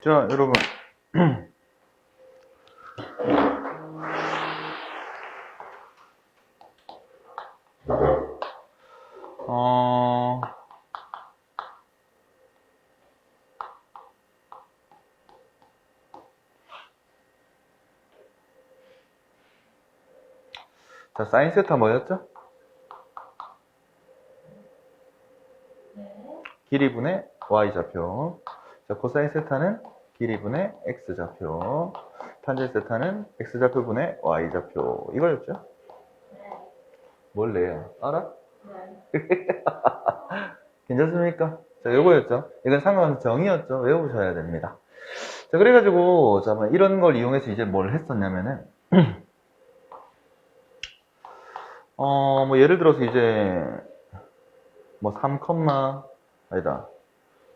자, 여러분. 어, 자, 사인 세타 뭐였죠? 길이 분의 y좌표. 자, 코사인 세타는 길이분의 x좌표. 탄젠 세타는 x좌표분의 y좌표. 이거였죠? 뭘래요? 알아? 괜찮습니까? 자, 요거였죠? 이건 상관없는 정의였죠? 외우셔야 됩니다. 자, 그래가지고, 자, 뭐 이런 걸 이용해서 이제 뭘 했었냐면은, 어, 뭐 예를 들어서 이제, 뭐 3, 아니다.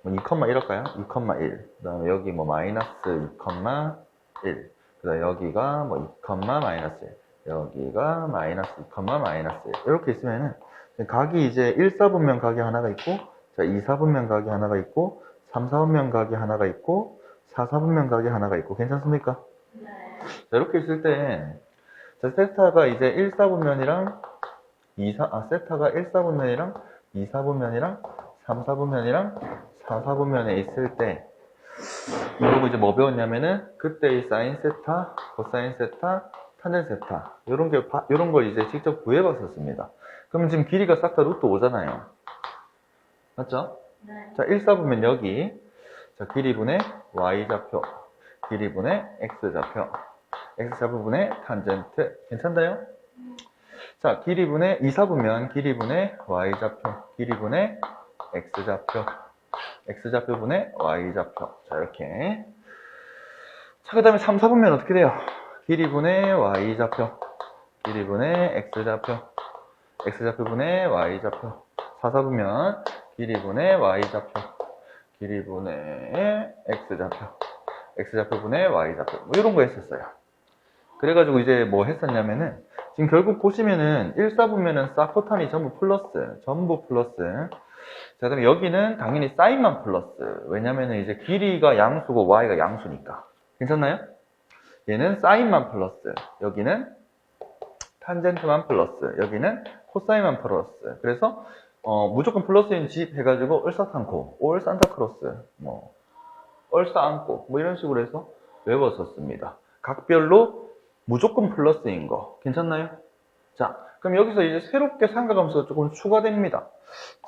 뭐 2,1할까요? 2,1. 그 다음에 여기 뭐 마이너스 2,1. 그 다음에 여기가 뭐 2, 마이너스 1. 여기가 마이너스 2, 마이너스 1. 이렇게 있으면은 각이 이제 1, 4분면 각이 하나가 있고 자, 2, 4분면 각이 하나가 있고 3, 4분면 각이 하나가 있고 4, 4분면 각이 하나가 있고 괜찮습니까? 자, 이렇게 있을 때 자, 세타가 이제 1, 4분면이랑 2, 4, 아, 세타가 1, 4분면이랑 2, 4분면이랑 3, 4분면이랑 4, 4분면에 있을 때 그리고 이제 뭐 배웠냐면은 그때의 사인 세타, 코사인 세타, 탄젠 세타 이런 게 이런 걸 이제 직접 구해봤었습니다. 그럼 지금 길이가 싹 다 루트 5잖아요. 맞죠? 네. 자, 1, 4분면 여기 자, 길이분의 y좌표, 길이분의 x좌표, x좌표분의 탄젠트 괜찮나요? 자, 길이분의 2, 4분면 길이분의 y좌표, 길이분의 x좌표, x좌표분의 y좌표. 자, 이렇게. 자, 그 다음에 3, 4분면 어떻게 돼요? 길이분의 y좌표, 길이분의 x좌표, x좌표분의 y좌표. 4, 4분면 길이분의 y좌표, 길이분의 x좌표, x좌표분의 y좌표. 뭐 이런 거 했었어요. 그래가지고 이제 뭐 했었냐면은 지금 결국 보시면은 1, 4분면은 사코탄이 전부 플러스, 전부 플러스. 자, 그다음에 여기는 당연히 사인만 플러스. 왜냐면은 이제 길이가 양수고 y가 양수니까. 괜찮나요? 얘는 사인만 플러스. 여기는 탄젠트만 플러스. 여기는 코사인만 플러스. 그래서 어, 무조건 플러스인 집 해가지고 을사탄코, 올 산타크로스, 뭐 얼싸안고 뭐 이런 식으로 해서 외웠었습니다. 각별로 무조건 플러스인 거 괜찮나요? 자, 그럼 여기서 이제 새롭게 삼각함수가 조금 추가됩니다.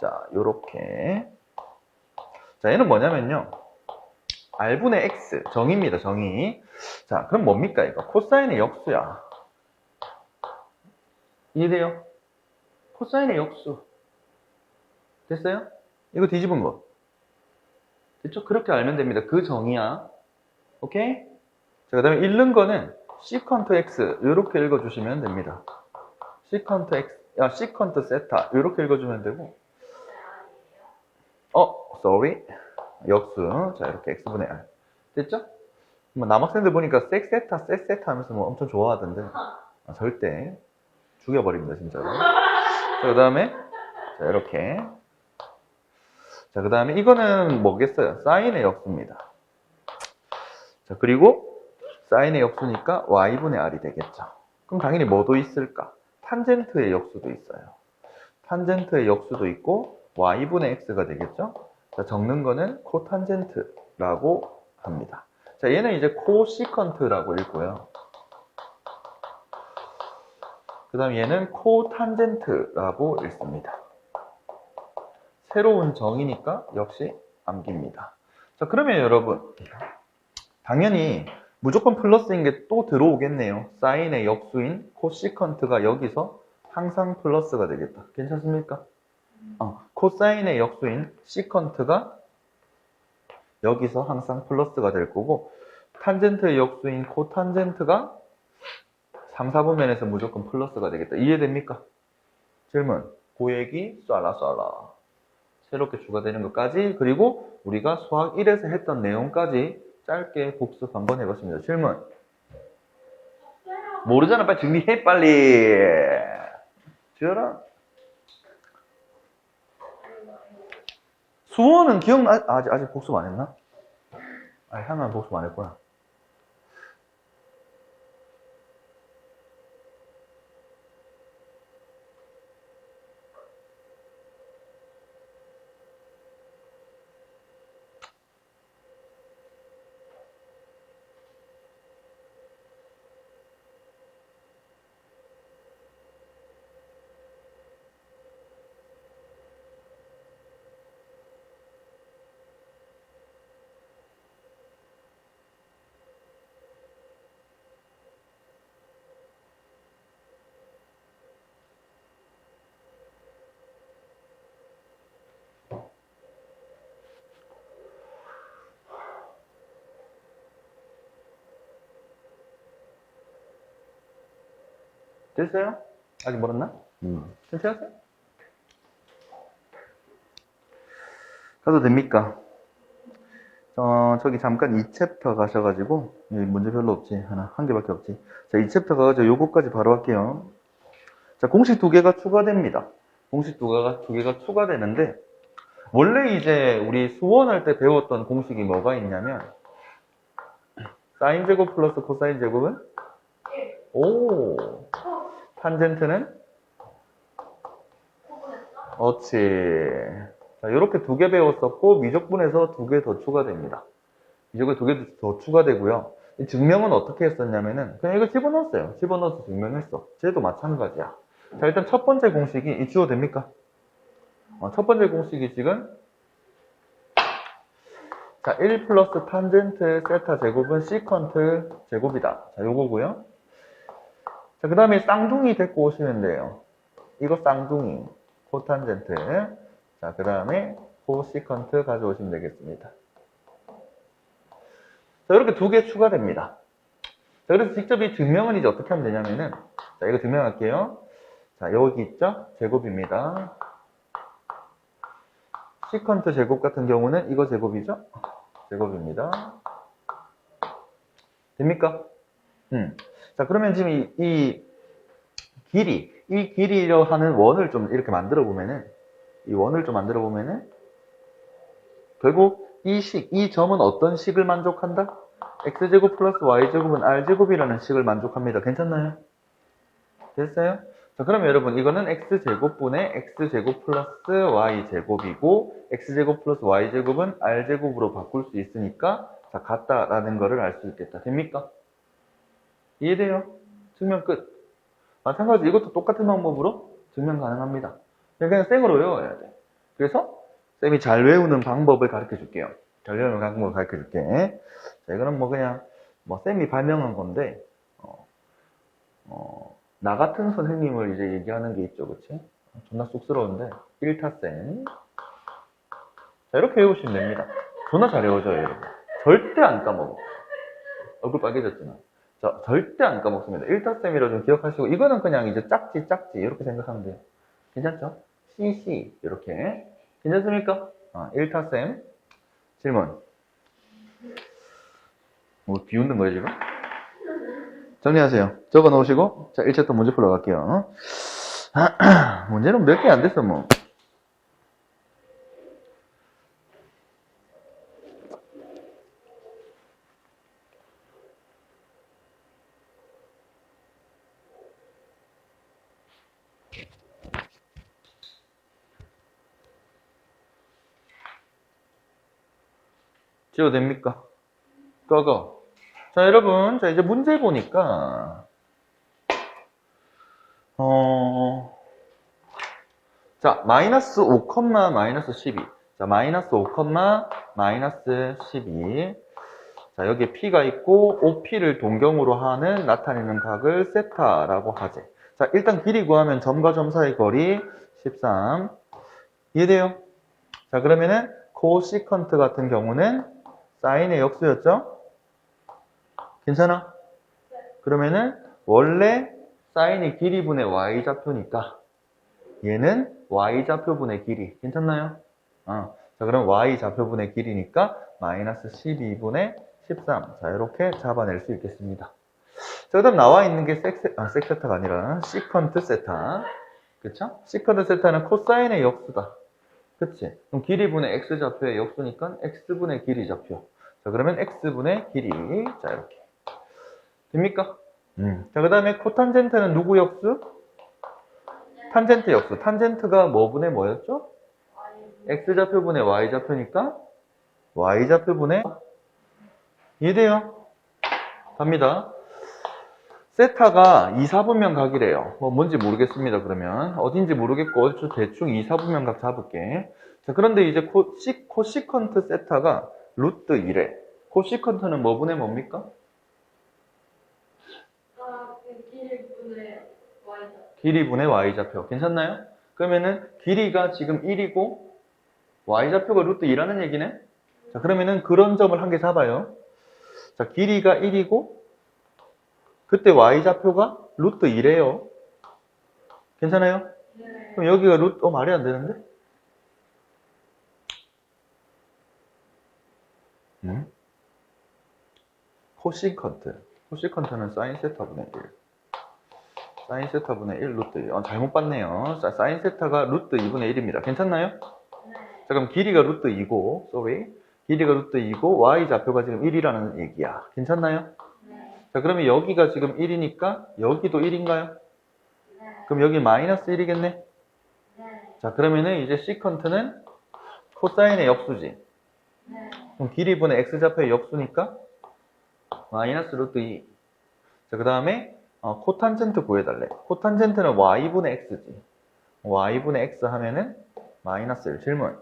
자, 요렇게. 자, 얘는 뭐냐면요. R분의 X, 정의입니다, 정의. 자, 그럼 뭡니까, 이거? 코사인의 역수야. 이해돼요? 코사인의 역수. 됐어요? 이거 뒤집은 거. 됐죠? 그렇게 알면 됩니다. 그 정의야. 오케이? 자, 그 다음에 읽는 거는 시컨트 X, 이렇게 읽어주시면 됩니다. 시컨트 X, 야, 시컨트 세타, 이렇게 읽어주면 되고. 어, sorry. 역수. 자, 이렇게 X분의 R. 됐죠? 뭐, 남학생들 보니까 섹 세타, 섹 세타 하면서 뭐 엄청 좋아하던데. 아, 절대. 죽여버립니다, 진짜로. 자, 그 다음에, 자, 이렇게. 자, 그 다음에 이거는 뭐겠어요? 사인의 역수입니다. 자, 그리고 사인의 역수니까 y분의 r이 되겠죠. 그럼 당연히 뭐도 있을까? 탄젠트의 역수도 있어요. 탄젠트의 역수도 있고 y분의 x가 되겠죠. 자, 적는 거는 코탄젠트라고 합니다. 자, 얘는 이제 코시컨트라고 읽고요. 그 다음 얘는 코탄젠트라고 읽습니다. 새로운 정의니까 역시 암기입니다. 자, 그러면 여러분, 당연히 무조건 플러스인 게 또 들어오겠네요. 사인의 역수인 코시컨트가 여기서 항상 플러스가 되겠다. 괜찮습니까? 어, 코사인의 역수인 시컨트가 여기서 항상 플러스가 될 거고, 탄젠트의 역수인 코탄젠트가 3, 4분면에서 무조건 플러스가 되겠다. 이해됩니까? 질문. 고얘기 쏴라 쏴라. 새롭게 추가되는 것까지 그리고 우리가 수학 1에서 했던 내용까지 짧게 복습 한번 해봤습니다. 질문. 모르잖아. 빨리 정리해 빨리. 지어라. 수원은 기억나? 아직, 아직 복습 안 했나? 아, 향은 복습 안 했구나. 됐어요? 아직 멀었나? 음. 천천히 하세요. 가도 됩니까? 어, 저기 잠깐 2챕터 가셔가지고, 여기 문제 별로 없지. 하나, 한 개밖에 없지. 자, 2챕터 가가지고 요거까지 바로 할게요. 자, 공식 두 개가 추가됩니다. 공식 두 개가, 두 개가 추가되는데, 원래 이제 우리 수원할 때 배웠던 공식이 뭐가 있냐면, 사인 제곱 플러스 코사인 제곱은? 오! 탄젠트는? 어치. 자, 이렇게 두 개 배웠었고, 미적분에서 두 개 더 추가됩니다. 미적에 두 개 더 추가되고요. 이 증명은 어떻게 했었냐면은, 그냥 이거 집어넣었어요. 집어넣어서 증명했어. 쟤도 마찬가지야. 자, 일단 첫 번째 공식이, 이 지워 됩니까? 어, 첫 번째 공식이 지금, 자, 1 플러스 탄젠트 세타 제곱은 시컨트 제곱이다. 자, 요거고요. 자, 그 다음에 쌍둥이 데리고 오시면 돼요. 이거 쌍둥이, 코탄젠트. 자, 그 다음에 코시컨트 가져오시면 되겠습니다. 자, 이렇게 두 개 추가됩니다. 자, 그래서 직접 이 증명은 이제 어떻게 하면 되냐면은, 자, 이거 증명할게요. 자, 여기 있죠? 제곱입니다. 시컨트 제곱 같은 경우는 이거 제곱이죠? 제곱입니다. 됩니까? 음. 자, 그러면 지금 이, 이 길이, 이 길이로 하는 원을 좀 이렇게 만들어 보면은, 이 원을 좀 만들어 보면은, 결국 이 식, 이 점은 어떤 식을 만족한다? x제곱 플러스 y제곱은 r제곱이라는 식을 만족합니다. 괜찮나요? 됐어요? 자, 그러면 여러분, 이거는 x제곱분의 x제곱 플러스 y제곱이고, x제곱 플러스 y제곱은 r제곱으로 바꿀 수 있으니까, 자, 같다라는 거를 알 수 있겠다. 됩니까? 이해돼요? 증명 끝. 마찬가지로 이것도 똑같은 방법으로 증명 가능합니다. 그냥 생으로 외워야 돼. 그래서 쌤이 잘 외우는 방법을 가르쳐 줄게요. 잘 외우는 방법을 가르쳐 줄게. 자, 이거는 뭐 그냥 뭐 쌤이 발명한 건데 어, 어, 나 같은 선생님을 이제 얘기하는 게 있죠, 그치? 존나 쑥스러운데 1타 쌤 자, 이렇게 외우시면 됩니다. 존나 잘 외워져요, 여러분. 절대 안 까먹어. 얼굴 빨개졌지만. 자, 절대 안 까먹습니다. 1타쌤이라 좀 기억하시고, 이거는 그냥 이제 짝지, 짝지, 이렇게 생각하면 돼요. 괜찮죠? CC, 이렇게. 괜찮습니까? 아, 1타쌤. 질문. 뭐, 비웃는 거예요, 지금? 정리하세요. 적어 놓으시고, 자, 1챕터 문제 풀러 갈게요. 문제는 몇 개 안 됐어, 뭐. 지워도 됩니까? 꺼거. 자, 여러분. 자, 이제 문제 보니까, 어, 자, 마이너스 5, 마이너스 12. 자, 마이너스 5, 마이너스 12. 자, 여기에 P가 있고, OP를 동경으로 하는 나타내는 각을 세타라고 하지. 자, 일단 길이 구하면 점과 점 사이 거리 13. 이해돼요? 자, 그러면은, 코시컨트 같은 경우는 사인의 역수였죠? 괜찮아? 그러면은 원래 사인의 길이분의 y좌표니까 얘는 y좌표분의 길이 괜찮나요? 어. 자 그럼 y좌표분의 길이니까 마이너스 12분의 13. 자 이렇게 잡아낼 수 있겠습니다. 자 그 다음 나와 있는 게 섹세, 아, 섹세타가 아니라 시컨트 세타. 그쵸? 시컨트 세타는 코사인의 역수다. 그치? 그럼 길이분의 x좌표의 역수니까 x분의 길이 좌표. 자, 그러면 x분의 길이. 자, 이렇게. 됩니까? 음. 자, 그 다음에 코탄젠트는 누구 역수? 탄젠트 역수. 탄젠트가 뭐분의 뭐였죠? x좌표분의 y좌표니까 y좌표분의 이해돼요? 갑니다. 세타가 2, 4분면 각이래요. 뭐 뭔지 모르겠습니다. 그러면 어딘지 모르겠고 저 대충 2, 4분면 각 잡을게. 자, 그런데 이제 코, 시, 코시컨트 세타가 루트 1에 코시컨트는 뭐 분의 뭡니까? 아, 그 길분의 Y다. 길이 분의 y좌표. 괜찮나요? 그러면은 길이가 지금 1이고 y좌표가 루트 2라는 얘기네? 자, 그러면은 그런 점을 한 개 잡아요. 자, 길이가 1이고 그때 y좌표가 루트 2래요. 괜찮아요? 네. 그럼 여기가 루트, 어, 말이 안 되는데? 음? 코시컨트. 코시컨트는 사인 세타분의 1. 사인 세타분의 1 루트 1. 어, 잘못 봤네요. 자, 사인 세타가 루트 2분의 1입니다. 괜찮나요? 네. 자, 그럼 길이가 루트 2고, sorry. 길이가 루트 2고, y 좌표가 지금 1이라는 얘기야. 괜찮나요? 네. 자, 그러면 여기가 지금 1이니까, 여기도 1인가요? 네. 그럼 여기 마이너스 1이겠네? 네. 자, 그러면은 이제 시컨트는 코사인의 역수지. 네. 그럼 길이 분의 x좌표의 역수니까 마이너스 루트 2. 자, 그 다음에 어, 코탄젠트 구해달래. 코탄젠트는 y분의 x지. y분의 x 하면은 마이너스 1. 질문.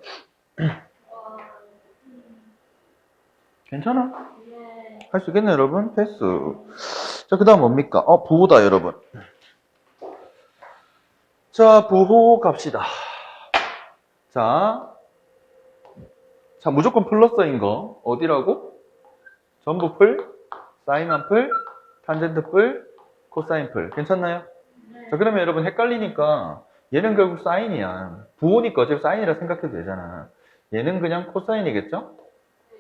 와. 괜찮아? 네. 할수 있겠네, 여러분? 패스. 자, 그 다음 뭡니까? 어, 부호다, 여러분. 자, 부호 갑시다. 자, 자, 무조건 플러스인 거. 어디라고? 전부 풀, 사인한 풀, 탄젠트 풀, 코사인 풀. 괜찮나요? 네. 자, 그러면 여러분 헷갈리니까 얘는 결국 사인이야. 부호니까 어차피 사인이라 생각해도 되잖아. 얘는 그냥 코사인이겠죠?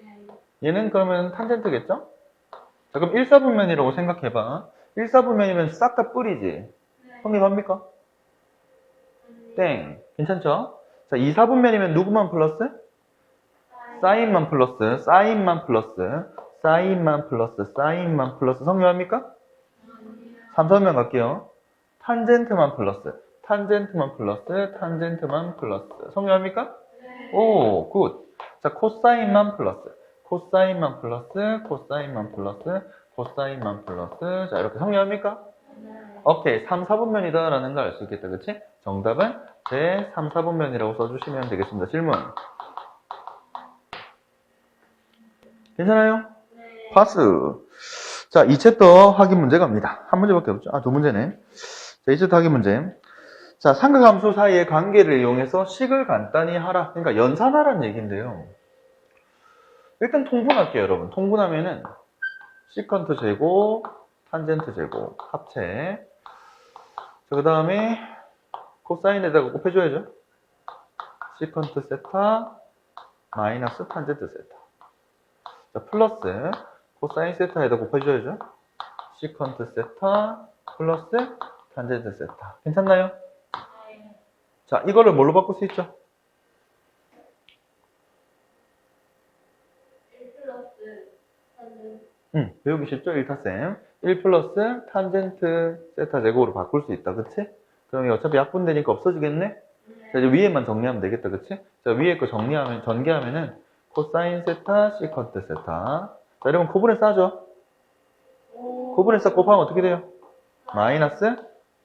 네. 얘는 그러면 탄젠트겠죠? 자, 그럼 1, 4분면이라고 생각해봐. 1, 4분면이면 싹 다. 네. 성립합니까? 음, 땡. 괜찮죠? 자, 2, 4분면이면 누구만 플러스? 사인만 플러스, 사인만 플러스, 사인만 플러스, 사인만 플러스. 성립합니까? 3, 4분면 갈게요. 탄젠트만 플러스, 탄젠트만 플러스, 탄젠트만 플러스. 성립합니까? 네. 오, 굿. 자, 코사인만 플러스, 코사인만 플러스, 코사인만 플러스, 코사인만 플러스. 자, 이렇게 성립합니까? 네. 오케이. 3, 4분면이다 라는 걸 알 수 있겠다. 그치? 정답은 제 3, 4분면이라고 써주시면 되겠습니다. 질문. 괜찮아요? 네. 파스. 자, 2챕터 확인 문제 갑니다. 한 문제밖에 없죠? 아, 두 문제네. 자, 2챕터 확인 문제. 자, 삼각함수 사이의 관계를 이용해서 식을 간단히 하라. 그러니까 연산하라는 얘기인데요. 일단 통분할게요, 여러분. 통분하면은 시컨트 제곱, 탄젠트 제곱, 합체. 자, 그 다음에 코사인에다가 곱해줘야죠. 시컨트 세타, 마이너스 탄젠트 세타. 자, 플러스 코사인 세타에다 곱해줘야죠. 시컨트 세타 플러스 탄젠트 세타. 괜찮나요? 네. 자, 이거를 뭘로 바꿀 수 있죠? 1 플러스 3은 응, 배우기 쉽죠? 1타셈. 1 플러스 탄젠트 세타 제곱으로 바꿀 수 있다. 그치? 그럼 어차피 약분 되니까 없어지겠네? 자, 이제 위에만 정리하면 되겠다. 그치? 자, 위에 거 정리하면, 전개하면은 코사인 세타, 시컨트 세타. 자, 여러분? 오. 코분해 싸 곱하면 어떻게 돼요? 마이너스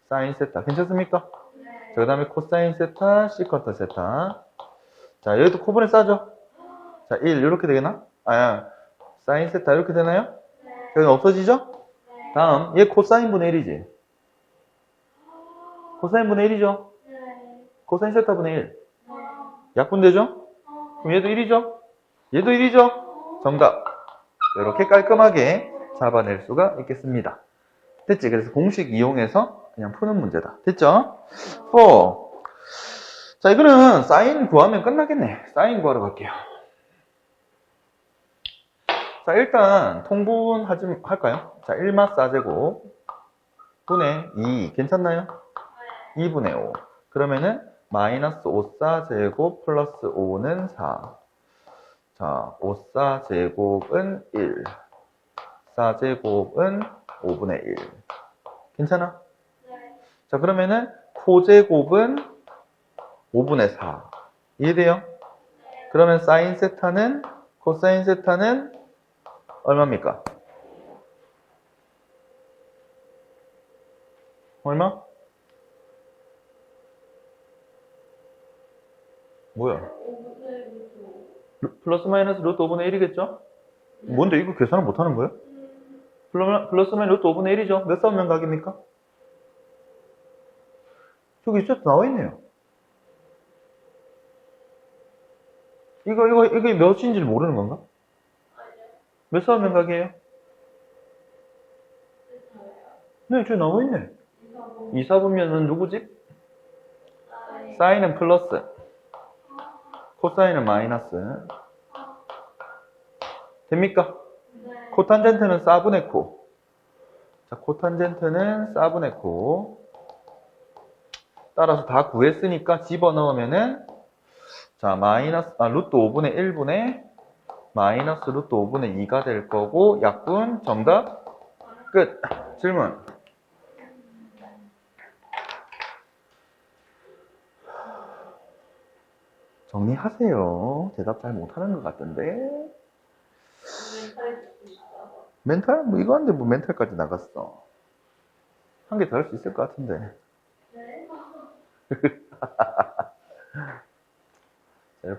사인 세타. 괜찮습니까? 네. 자, 그 다음에 코사인 세타, 시컨트 세타. 자, 여기도 코분해 싸죠? 자, 1, 이렇게 되겠나? 아, 사인 세타 이렇게 되나요? 네. 여기 없어지죠? 네. 다음, 얘 코사인 분의 1이지. 코사인 분의 1이죠? 네. 코사인 세타 분의 1. 네. 약분되죠? 어. 그럼 얘도 1이죠? 얘도 1이죠? 정답. 이렇게 깔끔하게 잡아낼 수가 있겠습니다. 됐지? 그래서 공식 이용해서 그냥 푸는 문제다. 됐죠? 4. 자, 이거는 사인 구하면 끝나겠네. 사인 구하러 갈게요. 자, 일단 통분 하지 할까요? 자, 1마 4제곱 분의 2 괜찮나요? 2분의 5 그러면은 마이너스 5 4제곱 플러스 5는 4 자, 5사 제곱은 1. 4 제곱은 5분의 1. 괜찮아? 네. 자, 그러면은 코제곱은 5분의 4. 이해돼요? 그러면 사인 세타는 코사인 세타는 얼마입니까? 얼마? 뭐야? 5분의 루트 루- 플러스 마이너스 루트 5분의 1이겠죠? 뭔데 이거 계산을 못하는 거예요? 음, 플러- 플러스 마이너스 루트 5분의 1이죠? 몇 사분면 각입니까? 저기 진짜 나와 있네요. 이거, 이거, 이게 몇인지를 모르는 건가? 몇 사분면 각이에요? 됐어요. 네, 저기 나와 있네. 이사고. 2사분면은 누구지? 사인. 사인은 플러스, 코사인은 마이너스. 됩니까? 네. 코탄젠트는 4분의 코. 자, 코탄젠트는 4분의 코. 따라서 다 구했으니까 집어넣으면은, 자, 마이너스, 아, 루트 5분의 1분의 마이너스 루트 5분의 2가 될 거고, 약분, 정답, 끝. 질문. 정리하세요. 대답 잘 못하는 것 같던데. 멘탈? 뭐 이거 하는데 뭐 멘탈까지 나갔어. 한 개 더 할 수 있을 것 같은데. 네.